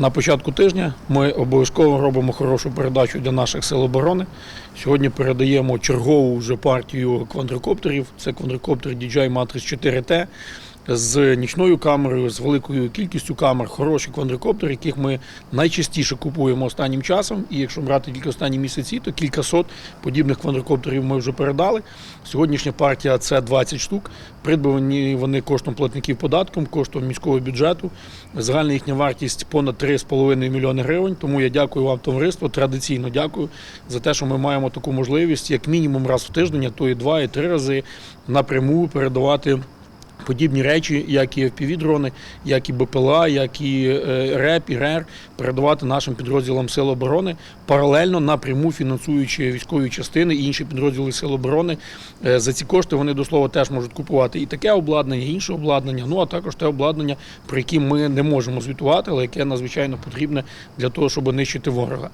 На початку тижня ми обов'язково робимо хорошу передачу для наших сил оборони. Сьогодні передаємо чергову вже партію квадрокоптерів. Це квадрокоптер DJI Matrix 4T з нічною камерою, з великою кількістю камер, хороші квадрокоптери, яких ми найчастіше купуємо останнім часом. І якщо брати тільки останні місяці, то кількасот подібних квадрокоптерів ми вже передали. Сьогоднішня партія це 20 штук. Придбані вони коштом платників податком, коштом міського бюджету. Загальна їхня вартість понад 3,5 мільйони гривень. Тому я дякую вам, товариство. Традиційно дякую за те, що ми маємо таку можливість, як мінімум раз в тиждень, а то і два, і три рази напряму передавати. Подібні речі, як і FPV-дрони, як і БПЛА, як і е, РЕП, і РЕР, передавати нашим підрозділам Сил оборони, паралельно напряму фінансуючи військові частини і інші підрозділи Сил оборони. Е, За ці кошти вони до слова теж можуть купувати і таке обладнання, і інше обладнання, ну а також те обладнання, про яке ми не можемо звітувати, але яке надзвичайно потрібне для того, щоб нищити ворога.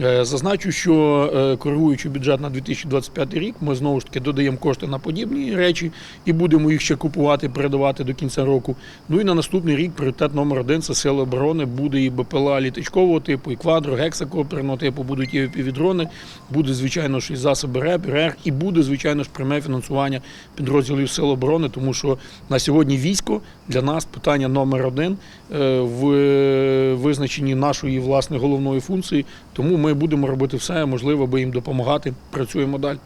Е, Зазначу, що коригуючи бюджет на 2025 рік, ми знову ж таки додаємо кошти на подібні речі і будемо їх ще купувати, передавати до кінця року. Ну і на наступний рік пріоритет номер один це сили оборони. Буде і БПЛА літачкового типу, і квадро, гексакоптерного типу, будуть і півдрони, буде звичайно ж і засоби РЕП, РЕР, і буде звичайно ж пряме фінансування підрозділів сил оборони, тому що на сьогодні військо для нас питання номер один е, в визначенні нашої власне головної функції. Тому ми будемо робити все можливе, аби їм допомагати. Працюємо далі.